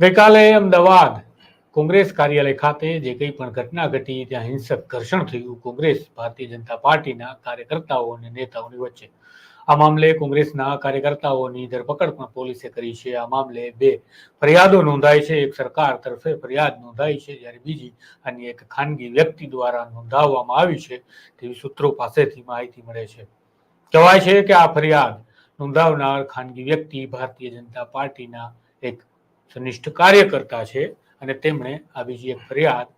ગઈકાલે અમદાવાદ કોંગ્રેસ કાર્યાલય ખાતે જે કંઈ પણ ઘટના ઘટી, ત્યાં હિંસક ઘર્ષણ થયું. કોંગ્રેસ, ભારતીય જનતા પાર્ટીના કાર્યકર્તાઓ અને નેતાઓની વચ્ચે. આ મામલે કોંગ્રેસના કાર્યકર્તાઓની ધરપકડ પણ પોલીસે કરી છે. આ મામલે બે ફરિયાદો નોંધાઈ છે. એક સરકાર તરફે ફરિયાદ નોંધાઈ છે, જ્યારે બીજી અન્ય એક ખાનગી વ્યક્તિ દ્વારા નોંધાવવામાં આવી છે, તેવી સૂત્રો પાસેથી માહિતી મળે છે. કહેવાય છે કે આ ફરિયાદ નોંધાવનાર ખાનગી વ્યક્તિ ભારતીય જનતા પાર્ટીના એક સનિષ્ઠ કાર્યકર્તા છે અને તેમણે આ બીજી એક ફરિયાદ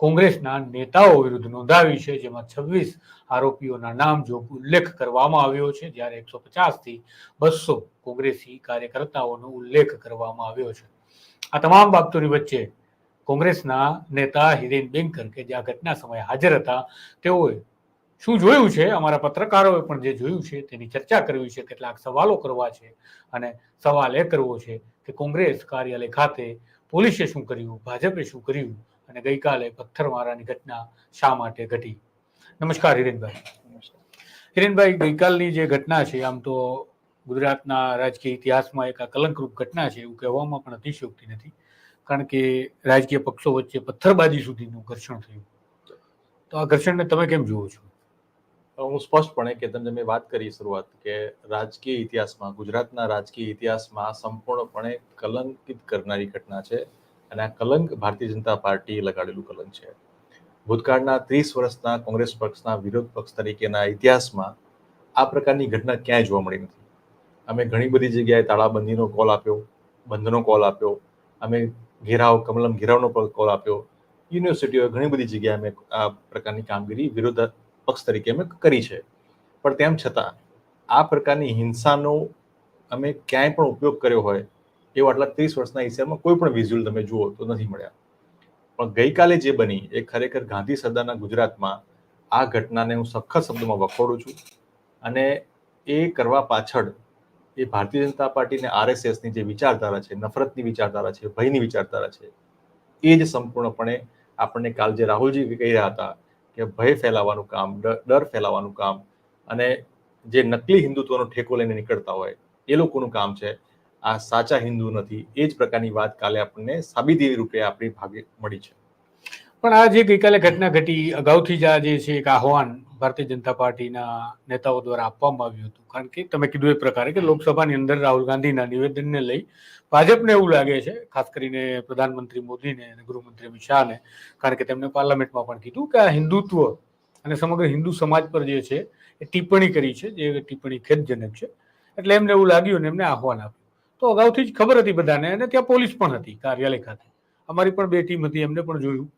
કોંગ્રેસના નેતાઓ વિરુદ્ધ નોંધાવી છે, જેમાં છવ્વીસ આરોપીઓના નામ જો ઉલ્લેખ કરવામાં આવ્યો છે, જ્યારે એકસો પચાસથી બસો કોંગ્રેસી કાર્યકર્તાઓનો ઉલ્લેખ કરવામાં આવ્યો છે. આ તમામ બાબતોની વચ્ચે કોંગ્રેસના નેતા હિરેન બેંકર કે જે આ ઘટના સમયે હાજર હતા, તેઓએ શું જોયું છે? અમારા પત્રકારોએ પણ જે જોયું છે તેની ચર્ચા કરવી છે કેટલાક સવાલો કરવા છે અને સવાલ એ કરવો છે કે કોંગ્રેસ કાર્યાલય ખાતે પોલીસે શું કર્યું? ભાજપે શું કર્યું? અને ગઈકાલે પથ્થરમારાની ઘટના શા માટે ઘટી? નમસ્કાર હિરેનભાઈ. હિરેનભાઈ ગઈકાલની જે ઘટના છે આમ તો ગુજરાતના રાજકીય ઇતિહાસમાં એક આ કલંકરૂપ ઘટના છે એવું કહેવામાં પણ અતિશયોક્તિ નથી કારણ કે રાજકીય પક્ષો વચ્ચે પથ્થરબાજી સુધીનું ઘર્ષણ થયું. તો આ ઘર્ષણને તમે કેમ જુઓ છો? હું સ્પષ્ટપણે કે તમે મેં વાત કરી શરૂઆત કે રાજકીય ઇતિહાસમાં, ગુજરાતના રાજકીય ઇતિહાસમાં સંપૂર્ણપણે કલંકિત કરનારી ઘટના છે અને આ કલંક ભારતીય જનતા પાર્ટીએ લગાડેલું કલંક છે. ભૂતકાળના ત્રીસ વર્ષના કોંગ્રેસ પક્ષના વિરોધ પક્ષ તરીકેના ઇતિહાસમાં આ પ્રકારની ઘટના ક્યાંય જોવા મળી નથી. અમે ઘણી બધી જગ્યાએ તાળાબંધીનો કોલ આપ્યો, બંધનો કોલ આપ્યો, અમે ઘેરાવ, કમલમ ઘેરાવનો કોલ આપ્યો. યુનિવર્સિટીઓ ઘણી બધી જગ્યાએ અમે આ પ્રકારની કામગીરી વિરોધ પક્ષ તરીકે અમે કરી છે. પણ તેમ છતાં, આ પ્રકારની હિંસાનો અમે ક્યાંય પણ ઉપયોગ કર્યો હોય, એવો આટલા ત્રીસ વર્ષના હિસ્સામાં કોઈ પણ વિઝ્યુઅલ તમે જુઓ તો નથી મળ્યા. પણ ગઈકાલે જે બની એ ખરેખર ગાંધી સરદારના ગુજરાતમાં આ ઘટનાને હું સખત શબ્દોમાં વખોડું છું અને એ કરવા પાછળ એ ભારતીય જનતા પાર્ટીને આરએસએસની જે વિચારધારા છે, નફરતની વિચારધારા છે, ભયની વિચારધારા છે, એ જ સંપૂર્ણપણે આપણને કાલ જે રાહુલજી કહી રહ્યા હતા કે ભય ફેલાવવાનું કામ ડર ફેલાવવાનું કામ અને જે નકલી હિન્દુત્વનો ઠેકો લઈને નીકળતા હોય, એ લોકોનું કામ છે. આ સાચા હિન્દુ નથી, એ જ પ્રકારની વાત કાલે આપણને સાબિતી રૂપે આપણી ભાગે મળી છે. પણ આ જે ગઈકાલે ઘટના ઘટી, અગાઉથી જ આ જે છે એક આહવાન ભારતીય જનતા પાર્ટીના નેતાઓ દ્વારા આપવામાં આવ્યું હતું. કારણ કે તમે કીધું એ પ્રકારે કે લોકસભાની અંદર રાહુલ ગાંધીના નિવેદનને લઈ ભાજપને એવું લાગે છે, ખાસ કરીને પ્રધાનમંત્રી મોદીને અને ગૃહમંત્રી અમિત શાહને, કારણ કે તેમણે પાર્લામેન્ટમાં પણ કીધું કે આ હિન્દુત્વ અને સમગ્ર હિન્દુ સમાજ પર જે છે એ ટિપ્પણી કરી છે, જે ટિપ્પણી ખેદજનક છે. એટલે એમને એવું લાગ્યું અને એમને આહવાન આપ્યું. તો અગાઉથી જ ખબર હતી બધાને અને ત્યાં પોલીસ પણ હતી, કાર્યાલય ખાતે. અમારી પણ બે ટીમ હતી, એમને પણ જોયું.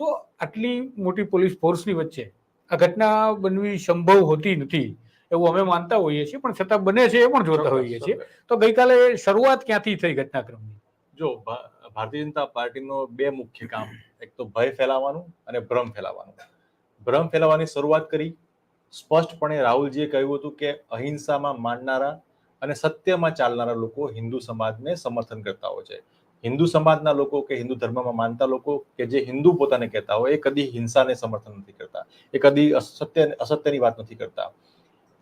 તો આટલી મોટી પોલીસ ફોર્સની વચ્ચે આ ઘટના બનવી સંભવ હોતી નથી એવું અમે માનતા હોઈએ છીએ પણ છતાં બને છે એ પણ જોતા હોઈએ છીએ. તો ગઈકાલે શરૂઆત ક્યાંથી થઈ ઘટનાક્રમની? જો ભારતીય જનતા પાર્ટીનો બે મુખ્ય કામ. એક તો ભય ફેલાવવાનું અને ભ્રમ ફેલાવવાનું ભ્રમ ફેલાવવાની શરૂઆત કરી. સ્પષ્ટપણે રાહુલજીએ કહ્યું હતું કે અહિંસામાં માનનારા અને સત્યમાં ચાલનારા લોકો હિન્દુ સમાજને સમર્થન કરતા હોય છે. હિન્દુ સમાજના લોકો કે હિન્દુ ધર્મમાં માનતા લોકો કે જે હિન્દુ પોતાને કહેતા હોય, એ કદી હિંસાને સમર્થન નથી કરતા. એ કદી અસત્ય, અસત્યની વાત નથી કરતા.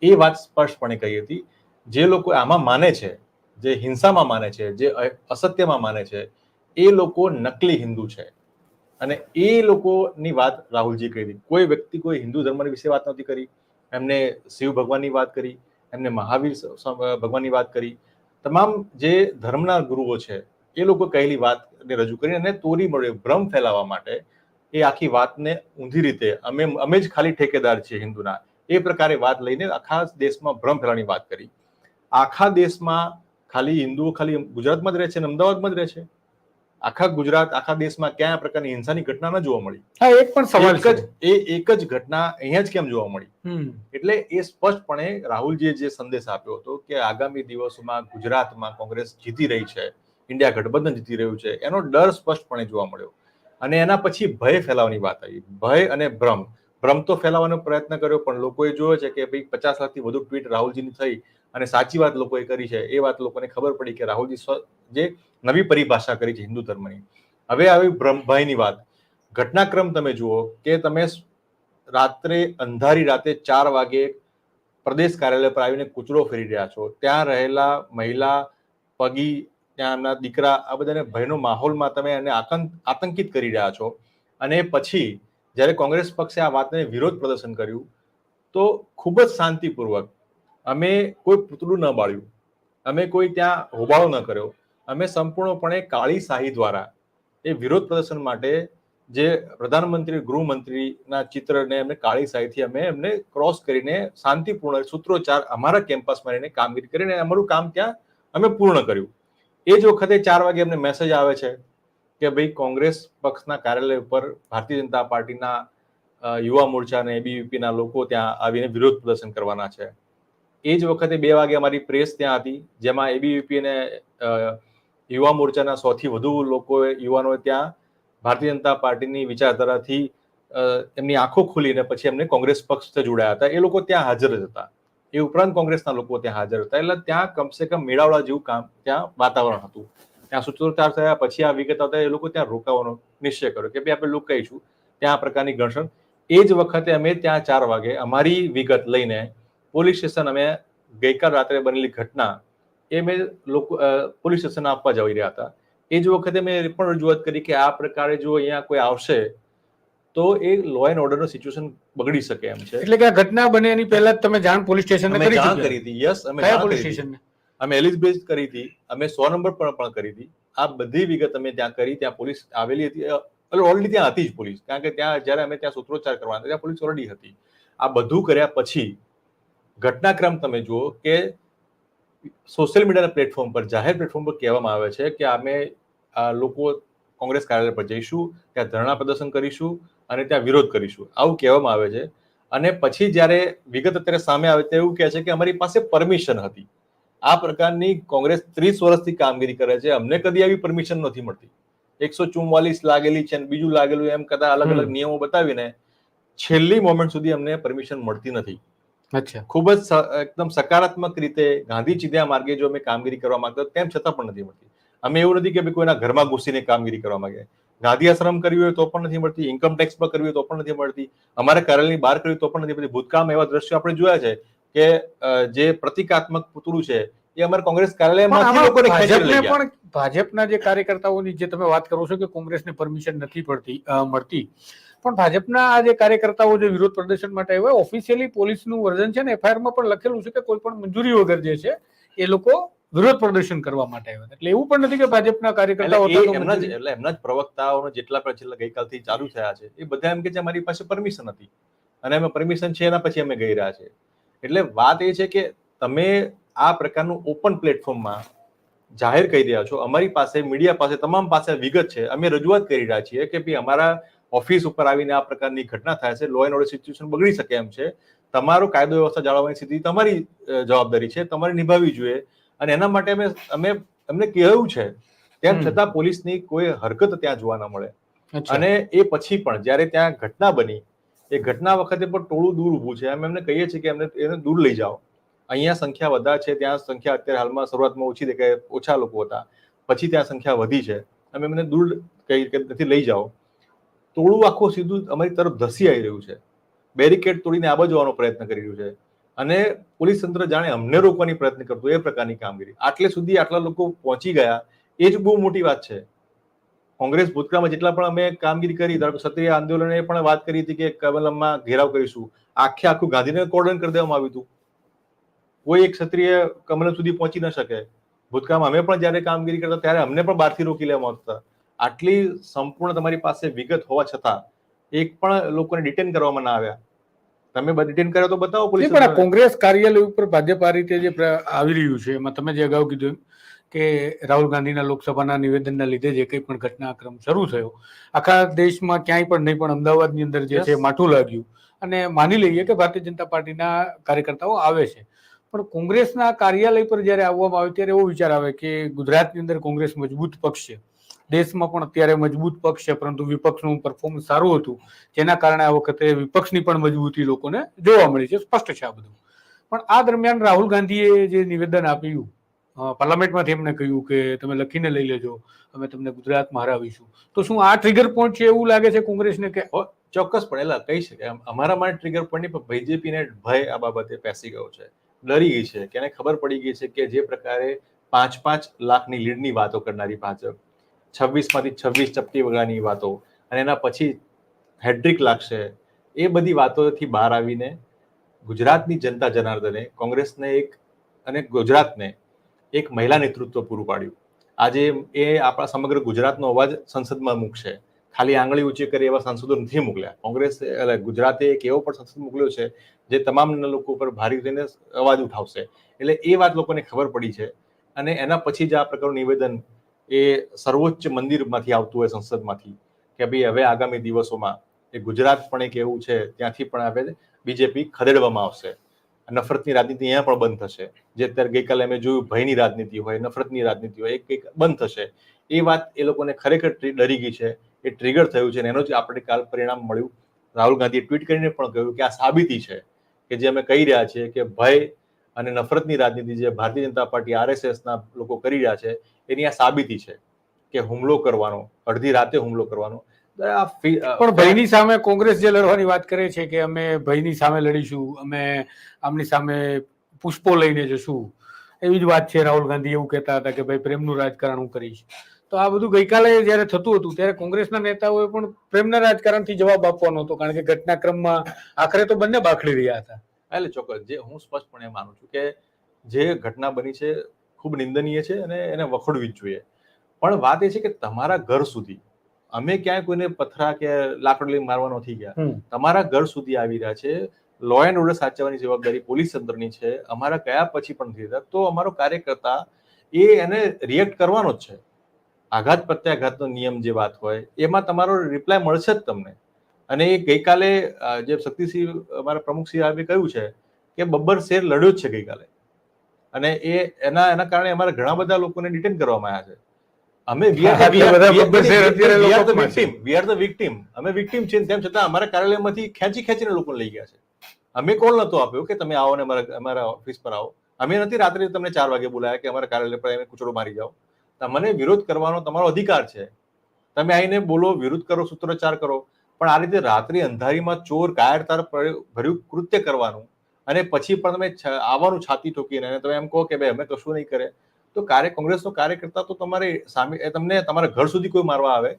એ વાત સ્પષ્ટપણે કહી હતી. જે લોકો આમાં માને છે, જે હિંસામાં માને છે, જે અસત્યમાં માને છે, એ લોકો નકલી હિન્દુ છે. અને એ લોકોની વાત રાહુલજી કહી હતી કોઈ વ્યક્તિ કોઈ હિન્દુ ધર્મની વિશે વાત નથી કરી. એમને શિવ ભગવાનની વાત કરી. એમને મહાવીર ભગવાનની વાત કરી. તમામ જે ધર્મના ગુરુઓ છે એ લોકો કહેલી વાતને રજૂ કરીને અને તોરી મળે ભ્રમ ફેલાવવા માટે એ આખી વાતને ઊંધી રીતે અમે અમે જ ખાલી ઠેકેદાર છીએ હિન્દુના. એ પ્રકારે વાત લઈને આખા દેશમાં ભ્રમ ફેલાવાની વાત કરી. આખા દેશમાં ખાલી હિન્દુઓ ખાલી ગુજરાતમાં જ રહે છે અમદાવાદમાં જ રહે છે? આખા ગુજરાત આખા દેશમાં ક્યાં આ પ્રકારની હિંસાની ઘટના ન જોવા મળી? હા એક પણ સવાલ એક જ એ એક જ ઘટના અહીંયા જ કેમ જોવા મળી? એટલે એ સ્પષ્ટપણે રાહુલજીએ જે સંદેશ આપ્યો હતો કે આગામી દિવસોમાં ગુજરાતમાં કોંગ્રેસ જીતી રહી છે ઇન્ડિયા ગઠબંધન જીતી રહ્યું છે, એનો ડર સ્પષ્ટપણે જોવા મળ્યો. અને એના પછી ભય ફેલાવાની વાત આવી. ભય અને ભ્રમ. ભ્રમ તો ફેલાવવાનો પ્રયત્ન કર્યો, પણ લોકોએ જોયો છે કે ભાઈ પચાસ લાખથી વધુ ટ્વીટ રાહુલજીની થઈ અને સાચી વાત લોકોએ કરી છે. એ વાત લોકોને ખબર પડી કે રાહુલજી જે નવી પરિભાષા કરી છે હિન્દુ ધર્મની. હવે આવી ભ્રમ, ભયની વાત. ઘટનાક્રમ તમે જુઓ કે તમે રાત્રે, અંધારી રાતે ચાર વાગે પ્રદેશ કાર્યાલય પર આવીને કૂચરો ફેરી રહ્યા છો. ત્યાં રહેલા મહિલા, પગી ત્યાં એમના દીકરા, આ બધાને ભયનો માહોલમાં તમે એને આતંક આતંકિત કરી રહ્યા છો. અને પછી જ્યારે કોંગ્રેસ પક્ષે આ વાતને વિરોધ પ્રદર્શન કર્યું, તો ખૂબ જ શાંતિપૂર્વક અમે કોઈ પૂતળું ન બાળ્યું. અમે કોઈ ત્યાં હોબાળો ન કર્યો. અમે સંપૂર્ણપણે કાળી શાહી દ્વારા એ વિરોધ પ્રદર્શન માટે જે પ્રધાનમંત્રી, ગૃહમંત્રીના ચિત્રને અમે કાળી શાહીથી અમે એમને ક્રોસ કરીને શાંતિપૂર્ણ સૂત્રોચ્ચાર અમારા કેમ્પસમાં રહીને કામગીરી કરીને અમારું કામ ત્યાં અમે પૂર્ણ કર્યું. એ જ વખતે ચાર વાગે એમને મેસેજ આવે છે કે ભાઈ કોંગ્રેસ પક્ષના કાર્યાલય ઉપર ભારતીય જનતા પાર્ટીના યુવા મોરચા અને એબીવીપીના લોકો ત્યાં આવીને વિરોધ પ્રદર્શન કરવાના છે. એ જ વખતે બે વાગે અમારી પ્રેસ ત્યાં હતી, જેમાં એબીવીપી અને યુવા મોરચાના સૌથી વધુ લોકોએ, યુવાનોએ ત્યાં ભારતીય જનતા પાર્ટીની વિચારધારાથી એમની આંખો ખોલીને પછી એમને કોંગ્રેસ પક્ષ જોડાયા હતા. એ લોકો ત્યાં હાજર જ હતા. એ ઉપરાંત કોંગ્રેસના લોકો ત્યાં હાજર હતા. એટલે ત્યાં કમસે કમ મેળાવડા જેવું કામ ત્યાં વાતાવરણ હતું. ત્યાં સૂત્રોચ્ચાર થયા પછી આ વિગત આવતા એ લોકો ત્યાં રોકાવાનો નિશ્ચય કર્યો કે ભાઈ આપણે રોકાઈશું ત્યાં આ પ્રકારની ઘર્ષણ. એ જ વખતે અમે ત્યાં ચાર વાગે અમારી વિગત લઈને પોલીસ સ્ટેશન અમે ગઈકાલ રાત્રે બનેલી ઘટના એ મેં લોકો પોલીસ સ્ટેશન આપવા જઈ રહ્યા હતા. એ જ વખતે મેં પણ રજૂઆત કરી કે આ પ્રકારે જો અહીંયા કોઈ આવશે તો એ લો એન્ડ ઓર્ડરનું સિચ્યુએશન બગડી શકે એમ છે. એટલે કે આ ઘટના બને એની પહેલા જ તમે જાણ પોલીસ સ્ટેશન કરી જાણ કરી હતી યસ અમે કયા જાણ પોલીસ. સ્ટેશન અમે એલિઝબેથ કરી હતી અમે સો નંબર પર પણ કરી હતી. આ બધી વિગત અમે ત્યાં કરી ત્યાં પોલીસ આવેલી હતી. ઓલરેડી ત્યાં હતી જ પોલીસ કારણ કે ત્યાં જ્યારે અમે ત્યાં સૂત્રોચ્ચાર કરવાના ત્યાં પોલીસ ઓલરેડી હતી. આ બધું કર્યા પછી ઘટનાક્રમ તમે જુઓ કે સોશિયલ મીડિયાના પ્લેટફોર્મ પર જાહેર પ્લેટફોર્મ પર કહેવામાં આવે છે કે અમે આ લોકો કોંગ્રેસ કાર્યાલય પર જઈશું ત્યાં ધરણા પ્રદર્શન કરીશું અને ત્યાં વિરોધ કરીશું. આવું કહેવામાં આવે છે. અને પછી જ્યારે વિગત અત્યારે સામે આવે ત્યારે એવું કહે છે કે અમારી પાસે પરમિશન હતી. આ પ્રકારની કોંગ્રેસ ત્રીસ વર્ષથી કામગીરી કરે છે. અમને કદી આવી પરમિશન નથી મળતી. એકસો ચુમ્માલીસ લાગેલી છે બીજું લાગેલું એમ કદાચ અલગ અલગ નિયમો બતાવીને છેલ્લી મોમેન્ટ સુધી અમને પરમિશન મળતી નથી. અચ્છા. ખૂબ જ એકદમ સકારાત્મક રીતે ગાંધી ચીધ્યા માર્ગે જો અમે કામગીરી કરવા માંગતા તેમ છતાં પણ નથી મળતી. અમે એવું નથી કે ભાઈ કોઈના ઘરમાં ઘૂસીને કામગીરી કરવા માંગે ગાંધી આશ્રમ કરવી હોય તો પણ નથી મળતી ઇન્કમ ટેક્સ પર કરવી હોય તો પણ નથી મળતી. અમારા કાર્યાલયની બહાર કરવી તો પણ નથી મળતી. ભૂતકાળમાં એવા દ્રશ્યો આપણે જોયા છે કે જે પ્રતિકાત્મક પુતળું છે એ અમારા કોંગ્રેસ. પણ ભાજપના જે કાર્યકર્તાઓની જે તમે વાત કરો છો કે કોંગ્રેસને પરમિશન નથી પડતી મળતી પણ ભાજપના આ જે કાર્યકર્તાઓ જે વિરોધ પ્રદર્શન માટે આવ્યા ઓફિશિયલી પોલીસનું વર્ઝન છે ને એફઆઈઆરમાં પણ લખેલું છે કે કોઈ પણ મંજૂરી વગર જે છે એ લોકો વિરોધ પ્રદર્શન કરવા માટે આવ્યા એટલે એવું પણ નથી કે ભાજપના કાર્યકર્તાઓ એમના જ એટલે એમના જ પ્રવક્તાઓનો જેટલા પણ છેલ્લા ગઈકાલથી ચાલુ થયા છે એ બધા એમ કે છે અમારી પાસે પરમિશન હતી અને અમે પરમિશન છે એના પછી અમે ગઈ રહ્યા છે. એટલે વાત એ છે કે તમે આ પ્રકારનું ઓપન પ્લેટફોર્મમાં જાહેર કરી રહ્યા છો. અમારી પાસે મીડિયા પાસે તમામ પાસે વિગત છે. અમે રજૂઆત કરી રહ્યા છીએ કે ભાઈ અમારા ઓફિસ ઉપર આવીને આ પ્રકારની ઘટના થાય છે લો એન્ડ ઓર્ડર સિચ્યુએશન બગડી શકે એમ છે. તમારો કાયદો વ્યવસ્થા જાળવવાની સ્થિતિ તમારી જવાબદારી છે. તમારે નિભાવવી જોઈએ. અને એના માટે અમે અમે અમને કહ્યું છે તેમ. છતાં પોલીસની કોઈ હરકત ત્યાં જોવા ન મળે. અને એ પછી પણ જ્યારે ત્યાં ઘટના બની એ ઘટના વખતે પણ ટોળું દૂર ઊભું છે. અમે એમને કહીએ છીએ કે એમને એને દૂર લઈ જાઓ. અહીંયા સંખ્યા વધારે છે ત્યાં સંખ્યા અત્યારે હાલમાં શરૂઆતમાં ઓછી દેખાય ઓછા લોકો હતા. પછી ત્યાં સંખ્યા વધી છે. અમે એમને દૂર કહી કે નથી લઈ જાઓ. ટોળું આખું સીધું અમારી તરફ ધસી આવી રહ્યું છે. બેરિકેડ તોડીને આ જવાનો પ્રયત્ન કરી રહ્યું છે. અને પોલીસ તંત્ર જાણે અમને રોકવાની પ્રયત્ન કરતું એ પ્રકારની કામગીરી. આટલે સુધી આટલા લોકો પહોંચી ગયા, એ જ બહુ મોટી વાત છે. કોંગ્રેસ ભૂતકાળમાં જેટલા પણ અમે કામગીરી કરી, ધારો કે ક્ષત્રિય આંદોલને પણ વાત કરી હતી કે કમલમમાં ઘેરાવ કરીશું, આખે આખું ગાંધીનગર કોર્ડન કરી દેવામાં આવ્યું હતું. કોઈ એક ક્ષત્રિય કમલમ સુધી પહોંચી ન શકે. ભૂતકાળમાં અમે પણ જ્યારે કામગીરી કરતા ત્યારે અમને પણ બહારથી રોકી લેવામાં આવતા. આટલી સંપૂર્ણ તમારી પાસે વિગત હોવા છતાં, એક પણ લોકોને ડિટેન કરવામાં ના આવ્યા. તમે ડિટેન કર્યો તો બતાવો પોલીસ પણ કોંગ્રેસ કાર્યાલય ઉપર ભાજપ આ રીતે જે આવી રહ્યું છે એમાં તમે જે અગાઉ કીધું કે રાહુલ ગાંધીના લોકસભાના નિવેદનના લીધે જે કંઈ પણ ઘટનાક્રમ શરૂ થયો આખા દેશમાં ક્યાંય પણ નહીં પણ અમદાવાદની અંદર જે છે માઠું લાગ્યું. અને માની લઈએ કે ભારતીય જનતા પાર્ટીના કાર્યકર્તાઓ આવે છે. પણ કોંગ્રેસના કાર્યાલય પર જ્યારે આવવામાં આવે ત્યારે એવો વિચાર આવે કે ગુજરાતની અંદર કોંગ્રેસ મજબૂત પક્ષ છે. દેશમાં પણ અત્યારે મજબૂત પક્ષ છે, પરંતુ વિપક્ષનું પરફોર્મન્સ સારું હતું. જેના કારણે આ વખતે વિપક્ષની પણ મજબૂતી લોકોને જોવા મળી છે, સ્પષ્ટ છે આ બધું. પણ આ દરમિયાન રાહુલ ગાંધીએ જે નિવેદન આપ્યું પાર્લામેન્ટમાંથી એમણે કહ્યું કે તમે લખીને લઈ લેજો, અમે તમને ગુજરાતમાં હરાવીશું. તો શું આ ટ્રિગર પોઈન્ટ છે એવું લાગે છે કોંગ્રેસને કે ચોક્કસપણે એટલે કહી શકે અમારા માટે ટ્રિગર પોઈન્ટ નહીં, પણ બીજેપીને ભય આ બાબતે પેસી ગયો છે. ડરી ગઈ છે. કે એને ખબર પડી ગઈ છે કે જે પ્રકારે પાંચ પાંચ લાખની લીડની વાતો કરનારી ભાજપ છવ્વીસમાંથી છવ્વીસ ચપટી વગાડવાની વાતો અને એના પછી હેડ્રિક લાગશે, એ બધી વાતોથી બહાર આવીને ગુજરાતની જનતા જનાર્દને, કોંગ્રેસને એક અને ગુજરાતને એક મહિલા નેતૃત્વ પૂરું પાડ્યું. આજે એ આપણા સમગ્ર ગુજરાતનો અવાજ સંસદમાં મૂકશે. ખાલી આંગળી ઊંચી કરી એવા સાંસદો નથી મોકલ્યા. કોંગ્રેસ એટલે ગુજરાતે એક એવો પણ સંસદ મોકલ્યો છે જે તમામ લોકો ઉપર ભારી થઈને અવાજ ઉઠાવશે. એટલે એ વાત લોકોને ખબર પડી છે અને એના પછી જ આ પ્રકારનું નિવેદન એ સર્વોચ્ચ મંદિરમાંથી આવતું હોય સંસદમાંથી કે ભાઈ હવે આગામી દિવસોમાં એ ગુજરાત પણ એક એવું છે, ત્યાંથી પણ હવે બીજેપી ખદેડવામાં આવશે. નફરતની રાજનીતિ અહીંયા પણ બંધ થશે. જે અત્યારે ગઈકાલે અમે જોયું, ભયની રાજનીતિ હોય, નફરતની રાજનીતિ હોય એક કંઈક બંધ થશે. એ વાત એ લોકોને ખરેખર ડરી ગઈ છે. એ ટ્રિગર થયું છે અને એનો જ આપણે કાલ પરિણામ મળ્યું. રાહુલ ગાંધીએ ટ્વીટ કરીને પણ કહ્યું કે આ સાબિતી છે કે જે અમે કહી રહ્યા છીએ કે ભય અને નફરતની રાજનીતિ જે ભારતીય જનતા પાર્ટી, આરએસએસના લોકો કરી રહ્યા છે એની આ સાબિતી છે કે હુમલો કરવાનો અડધી રાતે હુમલો કરવાનો. પણ ભયની સામે કોંગ્રેસ જે લડવાની વાત કરે છે કે અમે ભયની સામે લડીશું અમે આમની સામે પુષ્પો લઈને જશું એવી જ વાત છે રાહુલ ગાંધી એવું કહેતા હતા કે ભાઈ પ્રેમનું રાજકારણ હું કરીશ. તો આ બધું ગઈકાલે જ્યારે થતું હતું ત્યારે કોંગ્રેસના નેતાઓએ પણ પ્રેમના રાજકારણથી જવાબ આપવાનો હતો કારણ કે ઘટનાક્રમમાં આખરે તો બંને બાખડી રહ્યા હતા. એટલે ચોક્કસ જે હું સ્પષ્ટપણે માનું છું કે જે ઘટના બની છે ખૂબ નિંદનીય છે અને એને વખોડવી જ જોઈએ. પણ વાત એ છે કે તમારા ઘર સુધી અમે ક્યાંય કોઈને પથરા કે લાકડો લઈ મારવા નથી ગયા. તમારા ઘર સુધી આવી રહ્યા છે. લો એન્ડ ઓર્ડર સાચવવાની જવાબદારી પોલીસ તંત્રની છે. અમારા કયા પછી પણ નથી થતા તો અમારો કાર્યકર્તા એ એને રિએક્ટ કરવાનો જ છે. આઘાત પ્રત્યાઘાતનો નિયમ જે વાત હોય એમાં તમારો રિપ્લાય મળશે જ તમને. અને એ ગઈકાલે જે શક્તિસિંહ અમારા પ્રમુખ સાહેબે કહ્યું છે કે બબ્બર શેર લડ્યો જ છે ગઈકાલે. અને એ એના એના કારણે અમારા ઘણા બધા લોકોને ડિટેન કરવામાં આવ્યા છે. અમે વી આર ધ victim. અમે victim છીએ તેમ છતાં અમારા કાર્યાલયમાંથી ખેંચી ખેંચીને લોકો લઈ ગયા છે. અમે કોલ નતો આપ્યો કે તમે આવો ને અમારા અમારા ઓફિસ પર આવો. અમે નથી રાત્રે તમને ચાર વાગે બોલાયા કે અમારા કાર્યાલય પર અમે કૂચડો મારી જાઓ. તમને વિરોધ કરવાનો તમારો અધિકાર છે. તમે આવીને બોલો વિરોધ કરો સૂત્રોચ્ચાર કરો. પણ આ રીતે રાત્રિ અંધારીમાં ચોર કાયરતાર ભર્યું કૃત્ય કરવાનું અને પછી પણ તમે આવવાનું છાતી ઠોકીને અને તમે એમ કહો કે ભાઈ અમે કશું નહીં કરે? તો કાર્ય કોંગ્રેસનો કાર્યકર્તા તો તમારે સામે તમને તમારા ઘર સુધી કોઈ મારવા આવે?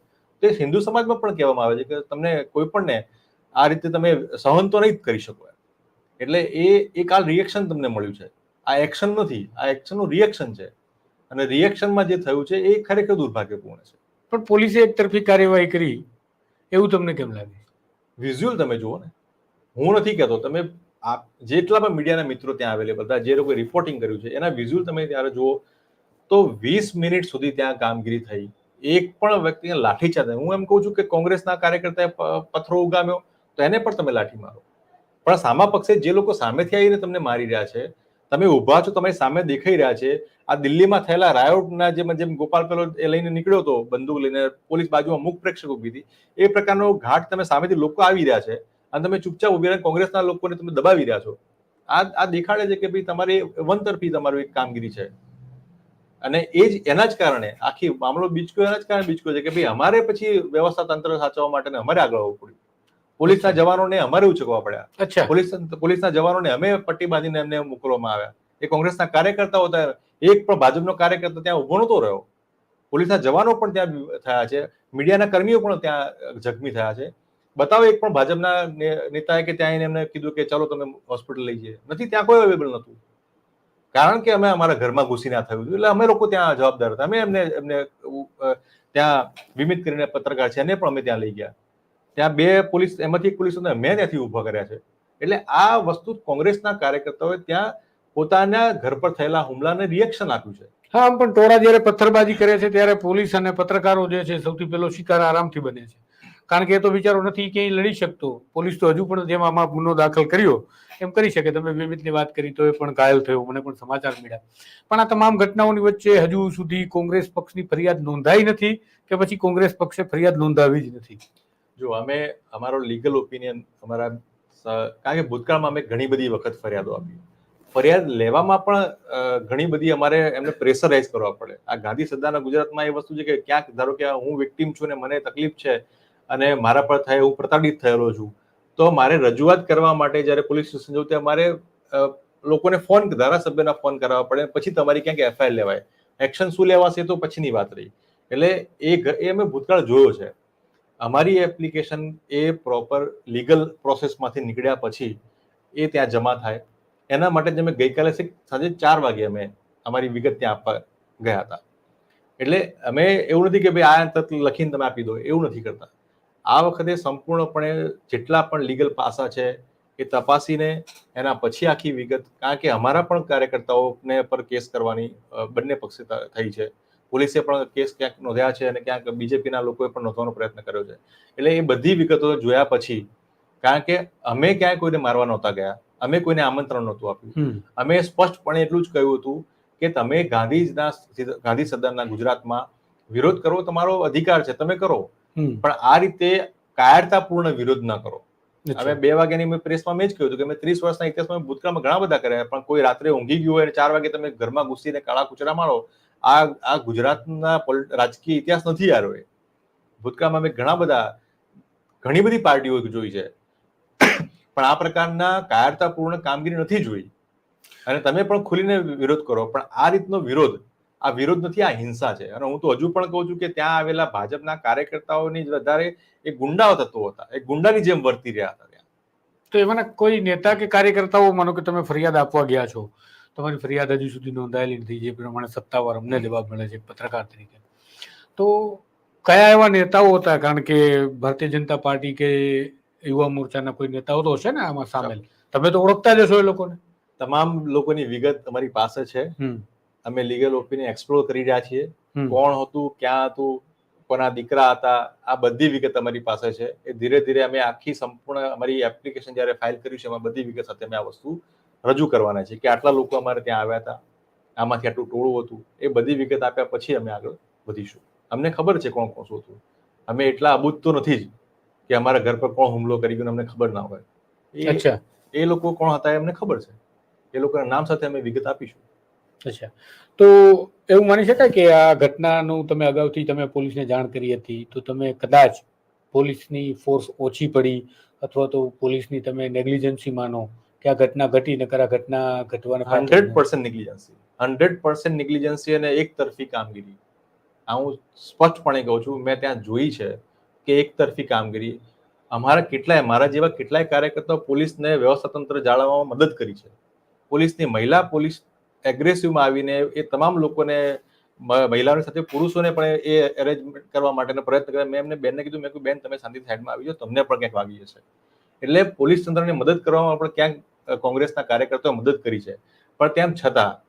તો એ હિન્દુ સમાજમાં પણ કહેવામાં આવે છે કે તમને કોઈ પણને આ રીતે તમે સહન તો નહીં કરી શકો એટલે એ એ કાલ રિએક્શન તમને મળ્યું છે. આ એક્શન નથી આ એક્શનનું રિએક્શન છે. અને રિએક્શનમાં જે થયું છે એ ખરેખર દુર્ભાગ્યપૂર્ણ છે. પણ પોલીસે એક તરફી કાર્યવાહી કરી. એવું તમને કેમ લાગે? વિઝ્યુઅલ તમે જુઓ ને. હું નથી કહેતો તમે આ જેટલા પણ મીડિયાના મિત્રો ત્યાં અવેલેબલ હતા, જે લોકોએ રિપોર્ટિંગ કર્યું છે, એના વિઝ્યુઅલ તમે ત્યારે જુઓ તો વીસ મિનિટ સુધી ત્યાં કામગીરી થઈ. એક પણ વ્યક્તિને લાઠી ચાર્જ હું એમ કહું છું કે કોંગ્રેસના કાર્યકર્તાએ પથ્થરો ઉગામ્યો, તો એને પણ તમે લાઠી મારો. પણ સામા પક્ષે જે લોકો સામેથી આવીને તમને મારી રહ્યા છે, તમે ઊભા છો, તમારી સામે દેખાઈ રહ્યા છે, આ દિલ્હીમાં થયેલા રાયોટના જેમ જેમ ગોપાલ પેલો એ લઈને નીકળ્યો હતો, બંદૂક લઈને પોલીસ બાજુમાં મુખ પ્રેક્ષક ઊભી હતી, એ પ્રકારનો ઘાટ તમે સામેથી લોકો આવી રહ્યા છે. અને તમે ચૂપચાપ ઊભી રહીને કોંગ્રેસના લોકોને તમે દબાવી રહ્યા છો. આ આ દેખાડે છે કે ભાઈ તમારી વનતરફી તમારું એક કામગીરી છે. અને એ જ એના જ કારણે આખી મામલો બીચકો એના જ કારણે બીચકો છે કે ભાઈ અમારે પછી વ્યવસ્થા તંત્ર સાચવવા માટે અમારે આગળ આવવું પડ્યું. પોલીસના જવાનોને અમારે ઉચકવા પડ્યા. અચ્છા. પોલીસ પોલીસના જવાનોને અમે પટ્ટી બાંધીને એમને મોકલવામાં આવ્યા. એ કોંગ્રેસના કાર્યકર્તાઓ હતા. એક પણ ભાજપનો કાર્યકર્તા ત્યાં ઊભો નતો રહ્યો. પોલીસના જવાનો પણ ત્યાં થયા છે. મીડિયાના કર્મીઓ પણ ત્યાં જખમી થયા છે. બતાવો એક પણ ભાજપના નેતાએ કે ત્યાં એમને કીધું કે ચાલો તમે હોસ્પિટલ લઈ જઈએ. નથી, ત્યાં કોઈ અવેલેબલ નહોતું. કારણ કે અમે અમારા ઘરમાં ઘૂસીને આ થયું એટલે અમે લોકો ત્યાં જવાબદાર હતા. અમે એમને એમને ત્યાં વિમિત કરીને પત્રકાર છે. એને પણ અમે ત્યાં લઈ ગયા. ત્યાં બે પોલીસ એમાંથી એક પોલીસોને મેં ત્યાંથી ઊભા કર્યા છે. એટલે આ વસ્તુ કોંગ્રેસના કાર્યકર્તાઓએ ત્યાં પોતાના ઘર પર થયેલા હુમલાને રિએક્શન આપ્યું છે. હા, આમ પણ ટોળા જ્યારે પથ્થરબાજી કરે છે, ત્યારે પોલીસ અને પત્રકારો જે છે, સૌથી પહેલો શિકાર આરામથી બને છે. કારણ કે એ તો બિચારો નથી ક્યાંય લડી શકતો. પોલીસ તો હજુ પણ જેમ આમાં ગુનો દાખલ કર્યો, એમ કરી શકે. તમે વિમિતની વાત કરી તો એ પણ ઘાયલ થયો. મને પણ સમાચાર મળ્યા. પણ આ તમામ ઘટનાઓની વચ્ચે હજુ સુધી કોંગ્રેસ પક્ષની ફરિયાદ નોંધાઈ નથી કે પછી કોંગ્રેસ પક્ષે ફરિયાદ નોંધાવી જ નથી? જો અમે અમારો લીગલ ઓપિનિયન અમારા કારણ કે ભૂતકાળમાં અમે ઘણી બધી વખત ફરિયાદો આપી. ફરિયાદ લેવામાં પણ ઘણી બધી અમારે એમને પ્રેશરાઇઝ કરવા પડે. આ ગાંધી સદાના ગુજરાતમાં એ વસ્તુ છે કે ક્યાંક ધારો કે હું વિક્ટીમ છું ને મને તકલીફ છે અને મારા પર થાય હું પ્રતાડિત થયેલો છું. તો મારે રજૂઆત કરવા માટે જ્યારે પોલીસ સ્ટેશન જવું ત્યાં મારે લોકોને ફોન, ધારાસભ્યના ફોન કરાવવા પડે પછી તમારી ક્યાંક એફઆઈઆર લેવાય. એક્શન શું લેવાશે તો પછીની વાત રહી. એટલે એ એ અમે ભૂતકાળ જોયો છે. અમારી એપ્લિકેશન એ પ્રોપર લીગલ પ્રોસેસમાંથી નીકળ્યા પછી એ ત્યાં જમા થાય. એના માટે જ અમે ગઈકાલે સાંજે ચાર વાગે અમે અમારી વિગત ત્યાં આપવા ગયા હતા. એટલે અમે એવું નથી કે ભાઈ આ તત લખીને તમે આપી દો, એવું નથી કરતા. આ વખતે સંપૂર્ણપણે જેટલા પણ લીગલ પાસા છે એ તપાસીને એના પછી આખી વિગત કારણ કે અમારા પણ કાર્યકર્તાઓને પર કેસ કરવાની બંને પક્ષે થઈ છે. પોલીસે પણ કેસ ક્યાંક નોંધ્યા છે અને ક્યાંક બીજેપીના લોકોએ પણ નોંધવાનો પ્રયત્ન કર્યો છે. એટલે એ બધી વિગતો જોયા પછી કારણ કે અમે ક્યાંય કોઈને મારવા નહોતા ગયા અમે કોઈને આમંત્રણ નહોતું આપ્યું. અમે સ્પષ્ટપણે એટલું જ કહ્યું હતું કે તમે ગાંધીના ગાંધી સદનના ગુજરાતમાં વિરોધ કરવો તમારો અધિકાર છે તમે કરો. પણ આ રીતે કાયરતાપૂર્ણ વિરોધ ન કરો. હવે બે વાગ્યાની મેં પ્રેસમાં મેં જ કહ્યું હતું કે મેં ત્રીસ વર્ષના ઇતિહાસમાં ભૂતકાળમાં ઘણા બધા કર્યા પણ કોઈ રાત્રે ઊંઘી ગયું હોય અને ચાર વાગે તમે ઘરમાં ઘૂસીને કાળા કુચરા મારો આ આ ગુજરાતના રાજકીય ઇતિહાસ નથી યાર એ ભૂતકાળમાં મેં ઘણા બધા ઘણી બધી પાર્ટીઓ જોઈ છે. પણ આ પ્રકારના કાયરતાપૂર્ણ કામગીરી નથી જોઈ. અને તમે પણ ખુલીને વિરોધ કરો પણ આ રીતનો વિરોધ આ વિરોધ નથી આ હિંસા છે. અને હું તો હજુ પણ કહું છું કે ત્યાં આવેલા ભાજપના કાર્યકર્તાઓની જ વધારે એ ગુંડાઓ થતો હતા. એ ગુંડાની જેમ વર્તી રહ્યા હતા ત્યાં. તો એમાંના કોઈ નેતા કે કાર્યકર્તાઓ માનો કે તમે ફરિયાદ આપવા ગયા છો તમારી ફરિયાદ હજુ સુધી નોંધાયેલી નથી જે પ્રમાણે સત્તાવાર અમને જવાબ મળે છે પત્રકાર તરીકે. તો કયા એવા નેતાઓ હતા? કારણ કે ભારતીય જનતા પાર્ટી કે યુવા મોરચાના કોઈ નેતાઓ તો હશે ને આમાં સામેલ? તમે તો ઓળખતા જ હશો એ લોકોને. તમામ લોકોની વિગત તમારી પાસે છે. અમે લીગલ ઓપિનિયન એક્સપ્લોર કરી રહ્યા છીએ. કોણ હતું ક્યાં હતું કોના દીકરા હતા આ બધી વિગત અમારી પાસે છે. એ ધીરે ધીરે અમે આખી સંપૂર્ણ અમારી એપ્લિકેશન જ્યારે ફાઇલ કર્યું છે એમાં બધી વિગત સાથે અમે આ વસ્તુ રજૂ કરવાના છે કે આટલા લોકો અમારે ત્યાં આવ્યા હતા આમાંથી આટલું ટોળું હતું. એ બધી વિગત આપ્યા પછી અમે આગળ વધીશું. અમને ખબર છે કોણ કોણ શું હતું. અમે એટલા અબૂત તો નથી જ કે અમારા ઘર પર કોણ હુમલો કરી ગયો અમને ખબર ના હોય. એ લોકો કોણ હતા એ અમને ખબર છે. એ લોકોના નામ સાથે અમે વિગત આપીશું. અચ્છા. તો એવું માની શકાય કે આ ઘટનાનું તમે અગાઉથી તમે પોલીસને જાણ કરી હતી, તો તમે કદાચ પોલીસની ફોર્સ ઓછી પડી અથવા તો પોલીસની તમે નેગ્લિજન્સી માનો કે આ ઘટના ઘટી, નકર ઘટના ઘટવાના hundred percent negligence hundred percent negligence અને એક તરફી કામગીરી. આ હું સ્પષ્ટપણે કહું છું, મેં ત્યાં જોઈ છે કે એક તરફી કામગીરી. અમારા કેટલાય, મારા જેવા કેટલાય કાર્યકર્તાઓ પોલીસને વ્યવસ્થા તંત્ર જાળવવામાં મદદ કરી છે. પોલીસની મહિલા પોલીસ એગ્રેસિવમાં આવીને એ તમામ લોકોને મહિલાઓની સાથે પુરુષોને પણ એ એરેન્જમેન્ટ કરવા માટેનો પ્રયત્ન કર્યો. મેં એમને બેનને કીધું, મેં કહ્યું બેન, તમે શાંતિ સાઈડમાં આવી જાઓ, તમને પણ ક્યાંક વાગી જશે. એટલે પોલીસ તંત્રને મદદ કરવામાં પણ ક્યાંક કોંગ્રેસના કાર્યકર્તાઓ મદદ કરી છે. પણ તેમ છતાં,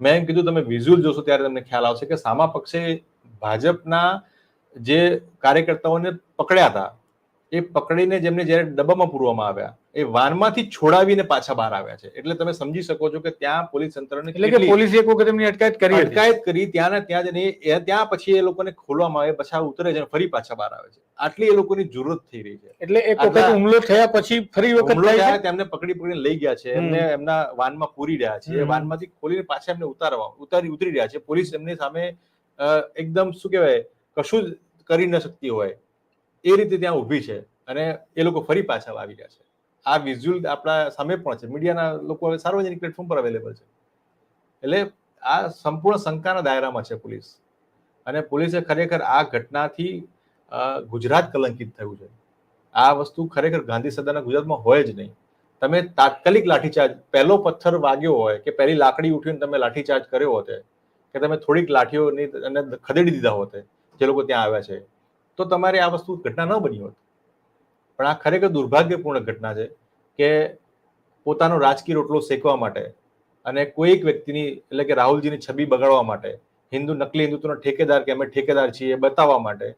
મેં એમ કીધું, તમે વિઝ્યુઅલ જોશો ત્યારે તમને ખ્યાલ આવશે કે સામા પક્ષે ભાજપના જે કાર્યકર્તાઓને પકડ્યા હતા, એ પકડીને જેમને જ્યારે ડબ્બામાં પૂરવામાં આવ્યા એ વાનમાંથી છોડાવીને પાછા બહાર આવ્યા છે. એટલે તમે સમજી શકો છો કે ત્યાં પોલીસ તંત્રને એટલે કે પોલીસે એક વખત એમની અટકાયત કરી અટકાયત કરી ત્યાંના ત્યાં જ નહીં ત્યાં પછી એ લોકોને ખોલવામાં આવે પછી ઉતરે છે ફરી પાછા બહાર આવે છે. આટલી એ લોકોની જરૂરત થઈ રહી છે. એટલે એક વખત હુમલો થયા પછી ફરી વખત હુમલો થયા તેમને પકડી પકડીને લઈ ગયા છે. એમને એમના વાનમાં પૂરી રહ્યા છે. વાનમાંથી ખોલીને પાછા એમને ઉતારવા ઉતારી ઉતરી રહ્યા છે. પોલીસ એમની સામે એકદમ શું કહેવાય કશું જ કરી ન શકતી હોય. એ રીતે ત્યાં ઊભી છે અને એ લોકો ફરી પાછા આવી રહ્યા છે. આ વિઝ્યુઅલ આપણા સામે પણ છે. મીડિયાના લોકો હવે સાર્વજનિક પ્લેટફોર્મ પર અવેલેબલ છે. એટલે આ સંપૂર્ણ શંકાના દાયરામાં છે પોલીસ. અને પોલીસે ખરેખર આ ઘટનાથી ગુજરાત કલંકિત થયું છે. આ વસ્તુ ખરેખર ગાંધી સદાના ગુજરાતમાં હોય જ નહીં. તમે તાત્કાલિક લાઠીચાર્જ, પહેલો પથ્થર વાગ્યો હોય કે પહેલી લાકડી ઉઠીને તમે લાઠીચાર્જ કર્યો હોત, કે તમે થોડીક લાઠીઓની અને ખદેડી દીધા હોત, જે લોકો ત્યાં આવ્યા છે, તો તમારે આ વસ્તુ ઘટના ન બની હોત. પણ આ ખરેખર દુર્ભાગ્યપૂર્ણ ઘટના છે કે પોતાનો રાજકીય રોટલો શેકવા માટે અને કોઈક વ્યક્તિની, એટલે કે રાહુલજીની છબી બગાડવા માટે, હિન્દુ, નકલી હિન્દુત્વનો ઠેકેદાર કે અમે ઠેકેદાર છીએ એ બતાવવા માટે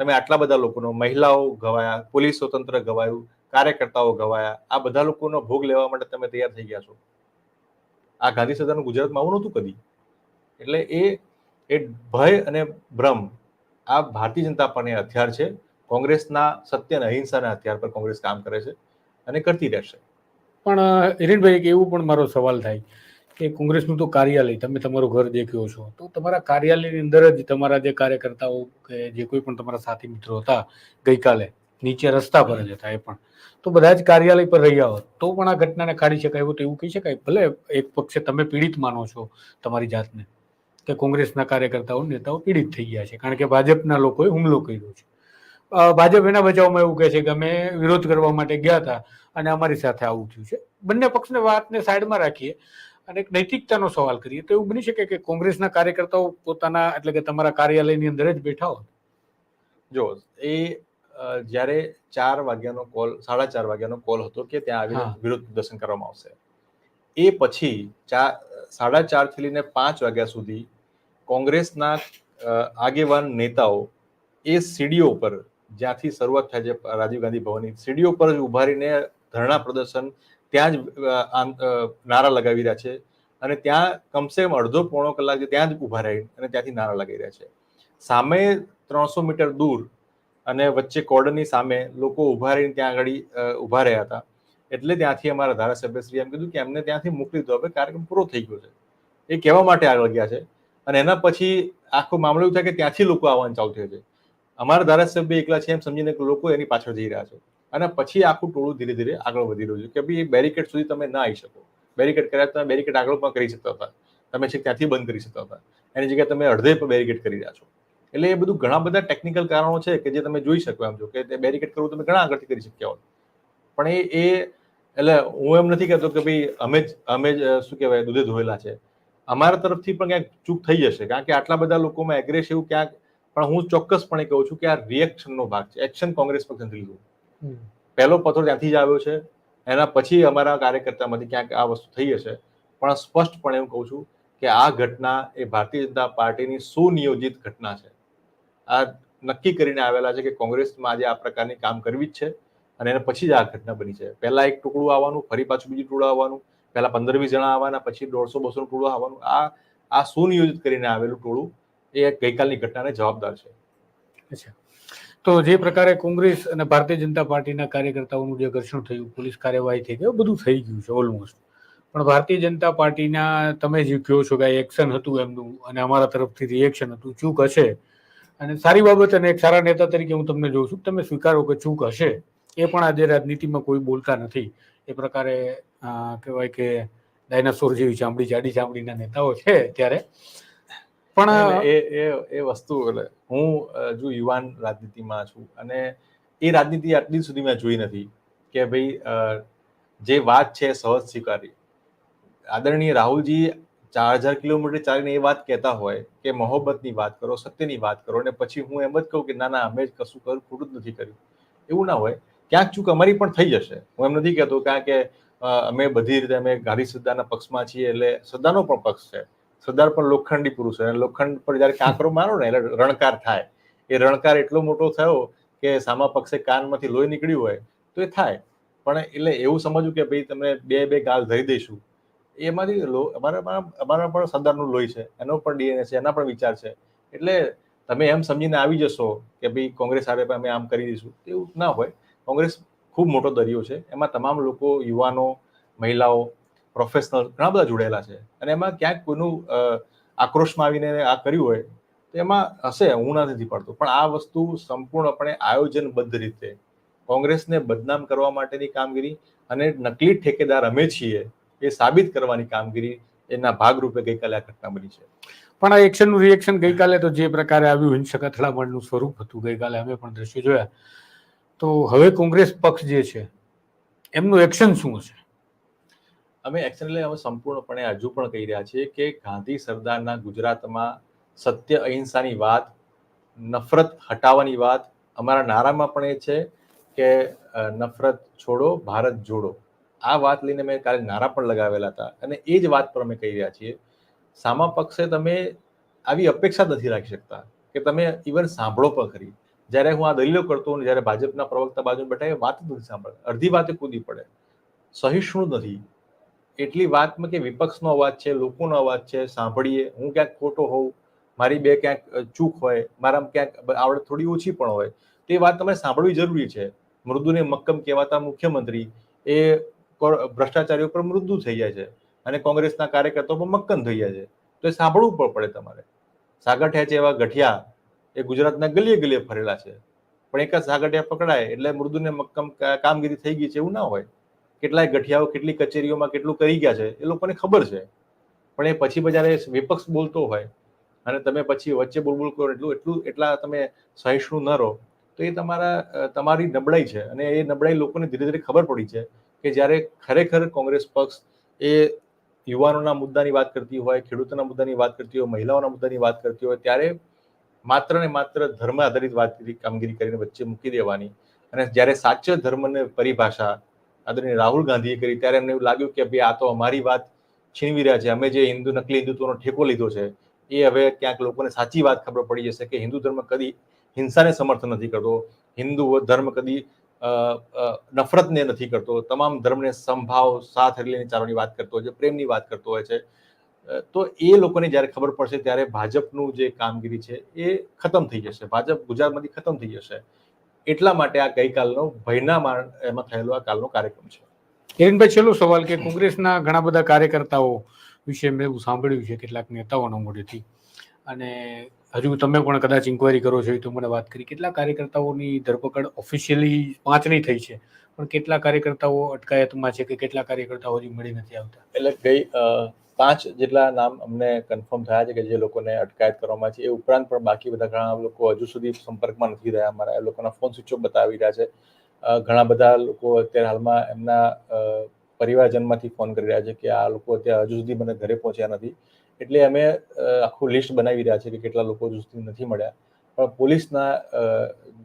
તમે આટલા બધા લોકોનો, મહિલાઓ ગવાયા પોલીસ સ્વતંત્ર ગવાયું કાર્યકર્તાઓ ગવાયા આ બધા લોકોનો ભોગ લેવા માટે તમે તૈયાર થઈ ગયા છો. આ ગાંધી સદાનું ગુજરાતમાં આવું નહોતું કદી. એટલે એ એ ભય અને ભ્રમ આ ભારતીય જનતા પાર્ટીના હથિયાર છે. કોંગ્રેસના સત્ય અને અહિંસાના હથિયાર પર કોંગ્રેસ કામ કરે છે અને કરતી રહેશે. પણ હિરેનભાઈ, એક એવું પણ મારો સવાલ થાય કે કોંગ્રેસનું તો કાર્યાલય, તમે તમારું ઘર દેખ્યો છો તો તમારા કાર્યાલયની અંદર જ તમારા જે કાર્યકર્તાઓ કે જે કોઈ પણ તમારા સાથી મિત્રો હતા ગઈકાલે, નીચે રસ્તા પર જ હતા એ પણ. તો બધા જ કાર્યાલય પર રહ્યા હોત, તો પણ આ ઘટનાને કાઢી શકાય એવું તો એવું કહી શકાય? ભલે એક પક્ષે તમે પીડિત માનો છો તમારી જાતને, કે કોંગ્રેસના કાર્યકર્તાઓ, નેતાઓ પીડિત થઈ ગયા છે. કારણ કે ભાજપના લોકોએ હુમલો કર્યો છે. ભાજપ એના બચાવમાં એવું કહે છે કે અમે વિરોધ કરવા માટે ગયા હતા અને અમારી સાથે આવું થયું છે. બંને પક્ષને વાતને સાઈડમાં રાખીએ અને એક નૈતિકતાનો સવાલ કરીએ. તો એવું બની શકે કે કોંગ્રેસના કાર્યકર્તાઓ પોતાના એટલે કે તમારા કાર્યાલયની અંદર જ બેઠા હોય જો એ જ્યારે ચાર વાગ્યાનો કોલ સાડા ચાર વાગ્યાનો કોલ હતો કે ત્યાં આવીને વિરોધ પ્રદર્શન કરવામાં આવશે. એ પછી ચાર સાડા ચારથી લઈને પાંચ વાગ્યા સુધી કોંગ્રેસના આગેવાન નેતાઓ એ સીડીઓ પર જ્યાંથી શરૂઆત થાય છે રાજીવ ગાંધી ભવનની. સીડીઓ પર જ ઊભા રહીને ધરણા પ્રદર્શન ત્યાં જ નારા લગાવી રહ્યા છે. અને ત્યાં કમસે કમ અડધો પોણો કલાક ત્યાં જ ઊભા રહી અને ત્યાંથી નારા લગાવી રહ્યા છે. સામે ત્રણસો મીટર દૂર અને વચ્ચે કોર્ડનની સામે લોકો ઊભા રહીને ત્યાં આગળ ઊભા રહ્યા હતા. એટલે ત્યાંથી અમારા ધારાસભ્યશ્રીએ એમ કીધું કે એમને ત્યાંથી મોકલી દો. હવે કાર્યક્રમ પૂરો થઈ ગયો છે. એ કહેવા માટે આગળ ગયા છે. અને એના પછી આખો મામલો એવું થાય કે ત્યાંથી લોકો આવવાનું ચાલુ થયું છે. અમારા ધારાસભ્ય એકલા છે એમ સમજીને લોકો એની પાછળ જઈ રહ્યા છે. અને પછી આખું ટોળું ધીરે ધીરે આગળ વધી રહ્યું છે કે ભાઈ બેરિકેડ સુધી તમે ના આવી શકો. બેરિકેડ કર્યા તમે બેરિકેડ આગળ પણ કરી શકતા હતા. તમે છે ત્યાંથી બંધ કરી શકતા હતા. એની જગ્યાએ તમે અડધે પર બેરિકેડ કરી રહ્યા છો. એટલે એ બધું ઘણા બધા ટેકનિકલ કારણો છે કે જે તમે જોઈ શકો એમ છો કે બેરિકેડ કરવું તમે ઘણા આગળથી કરી શક્યા હોત પણ એ એ, એટલે હું એમ નથી કહેતો કે ભાઈ અમે જ અમે જ શું કહેવાય, દૂધે ધોયેલા છે. અમારા તરફથી પણ ક્યાંક ચૂક થઈ જશે કારણ કે આટલા બધા લોકોમાં એગ્રેસિવ ક્યાંક પણ હું ચોક્કસપણે કહું છું કે આ રિએક્શનનો ભાગ છે. એક્શન કોંગ્રેસ પક્ષે નથી લીધું પહેલો પથ્થર ત્યાંથી જ આવ્યો છે. એના પછી અમારા કાર્યકર્તામાંથી ક્યાંક આ વસ્તુ થઈ હશે. પણ સ્પષ્ટપણે હું કહું છું કે આ ઘટના એ ભારતીય જનતા પાર્ટીની સુનિયોજિત ઘટના છે. આ નક્કી કરીને આવેલા છે કે કોંગ્રેસમાં આજે આ પ્રકારની કામ કરવી જ છે અને એના પછી જ આ ઘટના બની છે. પહેલા એક ટુકડું આવવાનું ફરી પાછું બીજું ટુકડું આવવાનું પહેલા પંદર વીસ જણા આવવાના પછી દોઢસો બસો નું ટોળું આવવાનું. આ આ સુનિયોજિત કરીને આવેલું ટોળું એ ગઈકાલની ઘટનાને જવાબદાર છે. અચ્છા. તો જે પ્રકારે કોંગ્રેસ અને ભારતીય જનતા પાર્ટીના કાર્યકર્તાઓનું જે ઘર્ષણ થયું, પોલીસ કાર્યવાહી થઈ ગઈ, બધું થઈ ગયું છે ઓલમોસ્ટ પણ ભારતીય જનતા પાર્ટીના, તમે જે કહો છો કે એક્શન હતું એમનું અને અમારા તરફથી રિએક્શન હતું, ચૂક હશે. અને સારી બાબત અને એક સારા નેતા તરીકે હું તમને જોઉં છું, તમે સ્વીકારો કે ચૂક હશે, એ પણ આજે રાજનીતિમાં કોઈ બોલતા નથી. એ પ્રકારે કહેવાય કે ડાયનાસોર જેવી ચામડી, જાડી ચામડીના નેતાઓ છે ત્યારે. પણ એ એ એ વસ્તુ એટલે હું જો યુવાન રાજનીતિમાં છું અને એ રાજનીતિ આટલી સુધી મેં જોઈ નથી કે ભાઈ જે વાત છે સહજ સ્વીકારી. આદરણીય રાહુલજી ચાર હજાર કિલોમીટર ચાલીને એ વાત કહેતા હોય કે મોહબ્બતની વાત કરો સત્યની વાત કરો અને પછી હું એમ જ કહું કે ના ના અમે જ કશું કરું ખોટું જ નથી કર્યું. એવું ના હોય. ક્યાંક ચૂક અમારી પણ થઈ જશે. હું એમ નથી કહેતો કારણ કે અમે બધી રીતે અમે ગાંધી શ્રદ્ધાના પક્ષમાં છીએ એટલે શ્રદ્ધાનો પણ પક્ષ છે. સરદાર પણ લોખંડી પુરુષ અને લોખંડ પર જયારે કાંકરો મારો ને, એટલે રણકાર થાય. એ રણકાર એટલો મોટો થયો કે સામા પક્ષે કાનમાંથી લોહી નીકળ્યું હોય તો એ થાય. પણ એટલે એવું સમજવું કે ભાઈ તમે બે બે ગાલ ધરી દઈશું. એમાંથી લો, અમારા અમારા પણ સરદારનું લોહી છે. એનો પણ ડીએનએ છે, એના પણ વિચાર છે. એટલે તમે એમ સમજીને આવી જશો કે ભાઈ કોંગ્રેસ હારે અમે આમ કરી દઈશું. એવું ના હોય. કોંગ્રેસ ખૂબ મોટો દરિયો છે. એમાં તમામ લોકો, યુવાનો, મહિલાઓ પ્રોફેશનલ ઘણા બધા જોડાયેલા છે. અને એમાં ક્યાંક કોઈનું આક્રોશમાં આવીને આ કર્યું હોય, તો એમાં હશે, હું નથી પડતો. પણ આ વસ્તુ સંપૂર્ણપણે આયોજનબદ્ધ રીતે, કોંગ્રેસને બદનામ કરવા માટેની કામગીરી અને નકલી ઠેકેદાર અમે છીએ, એ સાબિત કરવાની કામગીરી એના ભાગરૂપે ગઈકાલે આ ઘટના બની છે. પણ આ એક્શનનું રિએક્શન ગઈકાલે તો જે પ્રકારે આવ્યું, હિંસક અથડામણનું સ્વરૂપ હતું, ગઈકાલે અમે પણ દ્રશ્યો જોયા. તો હવે કોંગ્રેસ પક્ષ જે છે, એમનું એક્શન શું હશે? અમે એક્શન અમે સંપૂર્ણપણે હજુ પણ કહી રહ્યા છીએ કે ગાંધી સરદારના ગુજરાતમાં સત્ય અહિંસાની વાત, નફરત હટાવવાની વાત અમારા નારામાં પણ એ છે કે નફરત છોડો, ભારત જોડો. આ વાત લઈને મેં કાલે નારા પણ લગાવેલા હતા અને એ જ વાત પર અમે કહી રહ્યા છીએ. સામા પક્ષે તમે આવી અપેક્ષા નથી રાખી શકતા કે તમે ઇવન સાંભળો પણ ખરી. જ્યારે હું આ દલીલો કરતો ને જ્યારે ભાજપના પ્રવક્તા બાજુ બેઠા એ વાત નથી સાંભળે અડધી વાતે કૂદી પડે. સહિષ્ણુ નથી. એટલી વાતમાં કે વિપક્ષનો અવાજ છે, લોકોનો અવાજ છે, સાંભળીએ. હું ક્યાંક ખોટો હોઉં, મારી બે ક્યાંક ચૂક હોય, મારામાં ક્યાંક આવડત થોડી ઓછી પણ હોય, તો વાત તમારે સાંભળવી જરૂરી છે. મૃદુને મક્કમ કહેવાતા મુખ્યમંત્રી એ ભ્રષ્ટાચારીઓ પર મૃદુ થઈ જાય છે અને કોંગ્રેસના કાર્યકર્તાઓ પર મક્કમ થઈ જાય છે. તો એ સાંભળવું પણ પડે તમારે. સાગઠિયા છે એવા ગઠિયા એ ગુજરાતના ગલીએ ગલીએ ફરેલા છે. પણ એક જ સાગઠિયા પકડાય એટલે મૃદુને મક્કમ કામગીરી થઈ ગઈ છે એવું ના હોય. કેટલાય ગઠિયાઓ કેટલી કચેરીઓમાં કેટલું કરી ગયા છે, એ લોકોને ખબર છે. પણ એ પછી બજારે વિપક્ષ બોલતો હોય અને તમે પછી વચ્ચે બોલબોલ કરો, એટલું એટલું, એટલા તમે સહિષ્ણુ ન રહો, તો એ તમારા તમારી નબળાઈ છે. અને એ નબળાઈ લોકોને ધીરે ધીરે ખબર પડી છે કે જ્યારે ખરેખર કોંગ્રેસ પક્ષ એ યુવાનોના મુદ્દાની વાત કરતી હોય, ખેડૂતોના મુદ્દાની વાત કરતી હોય, મહિલાઓના મુદ્દાની વાત કરતી હોય, ત્યારે માત્ર ને માત્ર ધર્મ આધારિત વાત કામગીરી કરીને વચ્ચે મૂકી દેવાની. અને જ્યારે સાચો ધર્મને પરિભાષા આદરણીય રાહુલ ગાંધીએ કરી, ત્યારે એમને એવું લાગ્યું કે ભાઈ આ તો અમારી વાત છીનવી રહ્યા છે. અમે જે હિન્દુ નકલી હિન્દુત્વનો ઠેકો લીધો છે, એ હવે ક્યાંક લોકોને સાચી વાત ખબર પડી જશે કે હિન્દુ ધર્મ કદી હિંસાને સમર્થન નથી કરતો, હિન્દુ ધર્મ કદી નફરતને નથી કરતો. તમામ ધર્મને સંભાવ, સાથ લઈને ચાલવાની વાત કરતો હોય છે, પ્રેમની વાત કરતો હોય છે. તો એ લોકોને જ્યારે ખબર પડશે, ત્યારે ભાજપનું જે કામગીરી છે, એ ખતમ થઈ જશે. ભાજપ ગુજરાતમાંથી ખતમ થઈ જશે. એટલા માટે આ ગઈકાલનો ભયના માર એમાં થયેલો આ કાલનો કાર્યક્રમ છે. હિરેનભાઈ છેલ્લો સવાલ કે કોંગ્રેસના ઘણા બધા કાર્યકર્તાઓ વિશે મેં એવું સાંભળ્યું છે કેટલાક નેતાઓના મોઢેથી. અને હજુ તમે પણ કદાચ ઇન્કવાયરી કરો છો એ તો મને વાત કરી. કેટલા કાર્યકર્તાઓની ધરપકડ ઓફિશિયલી પાંચની થઈ છે? પણ કેટલા કાર્યકર્તાઓ અટકાયતમાં છે કે કેટલા કાર્યકર્તાઓ હજી મળી નથી આવતા? એટલે ગઈ પાંચ જેટલા નામ અમને કન્ફર્મ થયા છે કે જે લોકોને અટકાયત કરવામાં છે, એ ઉપરાંત પણ બાકી બધા ઘણા લોકો હજુ સુધી સંપર્કમાં નથી રહ્યા. અમારા એ લોકોના ફોન સ્વિચ ઓફ બતાવી રહ્યા છે. ઘણા બધા લોકો અત્યારે હાલમાં એમના પરિવારજનમાંથી ફોન કરી રહ્યા છે કે આ લોકો અત્યારે હજુ સુધી મને ઘરે પહોંચ્યા નથી. એટલે અમે આખું લિસ્ટ બનાવી રહ્યા છે કે કેટલા લોકો હજુ સુધી નથી મળ્યા. પણ પોલીસના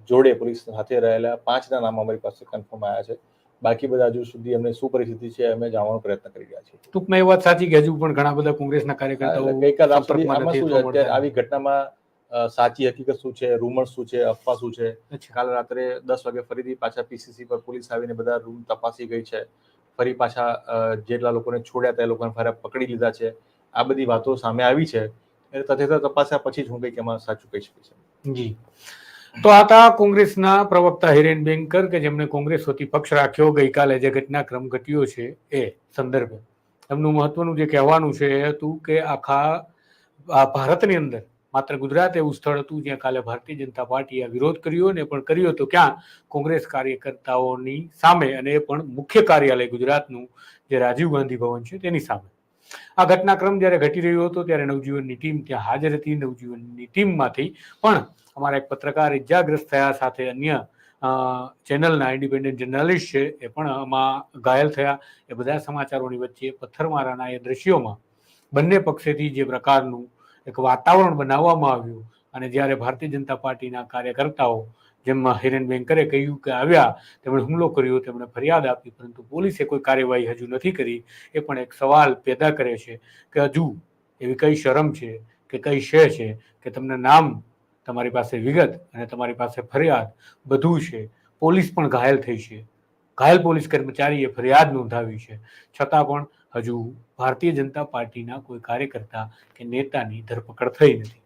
જોડે પોલીસ સાથે રહેલા પાંચના નામ અમારી પાસે કન્ફર્મ આવ્યા છે. બાકી બધા હજુ સુધી અમને શું પરિસ્થિતિ છે અમે જાણવાનો પ્રયત્ન કરી રહ્યા છીએ. ટૂંકમાં એ વાત સાચી કે હજુ પણ ઘણા બધા કોંગ્રેસના કાર્યકર્તાઓ ગઈકાલ. આવી ઘટનામાં સાચી હકીકત શું છે? રૂમર શું છે? અફવા શું છે. કાલ રાત્રે દસ વાગે ફરીથી પાછા પીસીસી પર પોલીસ આવીને બધા રૂમ તપાસી ગઈ છે. ફરી પાછા જેટલા લોકોને છોડ્યા હતા એ લોકોને ફરી પકડી લીધા છે. આ બધી વાતો સામે આવી છે. એટલે તથ્ય તપાસ્યા પછી જ હું કંઈક એમાં સાચું કહી શકીશ જી. તો આ હતા કોંગ્રેસના પ્રવક્તા હિરેન બેંકર કે જેમણે કોંગ્રેસ વતી પક્ષ રાખ્યો. ગઈકાલે જે ઘટનાક્રમ ઘટ્યો છે એ સંદર્ભે. એમનું મહત્વનું જે કહેવાનું છે એ હતું કે આખા ભારતની અંદર માત્ર ગુજરાત એવું સ્થળ હતું જ્યાં કાલે ભારતીય જનતા પાર્ટીએ વિરોધ કર્યો ને પણ કર્યો તો ક્યાં? કોંગ્રેસ કાર્યકર્તાઓની સામે અને એ પણ મુખ્ય કાર્યાલય ગુજરાતનું જે રાજીવ ગાંધી ભવન છે તેની સામે. આ ઘટનાક્રમ જ્યારે ઘટી રહ્યો હતો ત્યારે નવજીવનની ટીમ ત્યાં હાજર હતી નવજીવનની ટીમમાંથી. પણ અમારા એક પત્રકાર ઇજાગ્રસ્ત થયા સાથે અન્ય ચેનલના ઇન્ડિપેન્ડન્ટ જર્નાલિસ્ટ છે એ પણ આમાં ઘાયલ થયા. એ બધા સમાચારોની વચ્ચે પથ્થરમારાના એ દ્રશ્યોમાં બંને પક્ષેથી જે પ્રકારનું એક વાતાવરણ બનાવવામાં આવ્યું અને જ્યારે ભારતીય જનતા પાર્ટીના કાર્યકર્તાઓ જેમાં હિરેન બેંકરે કહ્યું કે આવ્યા, તેમણે હુમલો કર્યો, તેમણે ફરિયાદ આપી, પરંતુ પોલીસે કોઈ કાર્યવાહી હજુ નથી કરી. એ પણ એક સવાલ પેદા કરે છે કે હજુ એવી કઈ શરમ છે કે કઈ શય છે કે તમને નામ તમારી પાસે વિગત અને તમારી પાસે ફરિયાદ બધું છે. પોલીસ પણ ઘાયલ થઈ છે. ઘાયલ પોલીસ કર્મચારીએ ફરિયાદ નોંધાવી છે. છતાં પણ હજુ ભારતીય જનતા પાર્ટીના કોઈ કાર્યકર્તા કે નેતાની ધરપકડ થઈ નથી.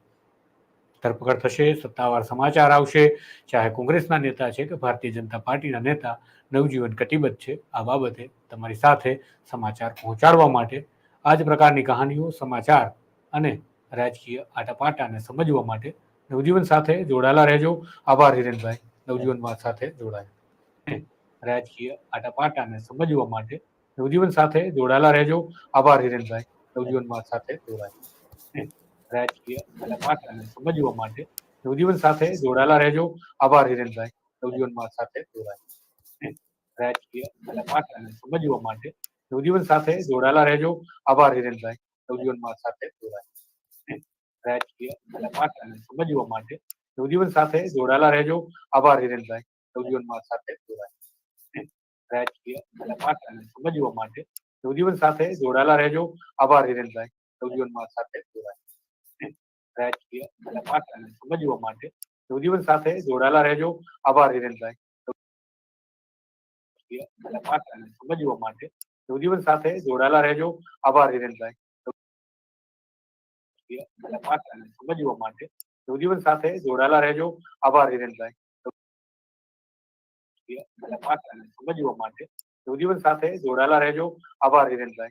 ધરપકડ થશે, સત્તાવાર સમાચાર આવશે. ચાહે કોંગ્રેસના નેતા છે કે ભારતીય જનતા પાર્ટીના નેતા, નવજીવન કટિબદ્ધ છે. આ બાબતે તમારી સાથે સમાચાર પહોંચાડવા માટે આ જ પ્રકારની કહાનીઓ, સમાચાર અને રાજકીય આટાપાટાને સમજવા માટે નવજીવન સાથે જોડાયેલા રહેજો. આભાર હિરેનભાઈ. નવજીવન વાત સાથે જોડાયા રાજકીય આટાપાટાને સમજવા માટે નવજીવન સાથે જોડાયેલા રહેજો. આભાર હિરેનભાઈ. નવજીવન વાત સાથે જોડાયા રાજકીય આટાપાટાને સમજવા માટે નવજીવન સાથે જોડાયેલા રહેજો. આભાર હિરેનભાઈ. નવજીવનમાં સાથે જોડાયા. રાજકીય આટાપાટાને સમજવા માટે નવજીવન સાથે જોડાયેલા રહેજો. આભાર હિરેનભાઈ. નવજીવનમાં સાથે જોડાયા. રાજકીય આટાપાટાને સમજવા માટે નવજીવન સાથે જોડાયેલા રહેજો. આભાર હિરેનભાઈ. નવજીવનમાં સાથે જોડાયા. રાજકીય આટાપાટાને સમજવા માટે નવજીવન સાથે જોડાયેલા રહેજો. આભાર હિરેનભાઈ. નવજીવનમાં સાથે જોડાયા. રાજકીય ભાષાને સમજવા માટે નવજીવન સાથે જોડાયેલા રહેજો. આભાર, હિરેનભાઈ. અને ભાષાને સમજવા માટે નવજીવન સાથે જોડાયેલા રહેજો. આભાર, હિરેનભાઈ. અને ભાષાને સમજવા માટે નવજીવન સાથે જોડાયેલા રહેજો. આભાર, હિરેનભાઈ. અને ભાષાને સમજવા માટે નવજીવન સાથે જોડાયેલા રહેજો. આભાર, હિરેનભાઈ.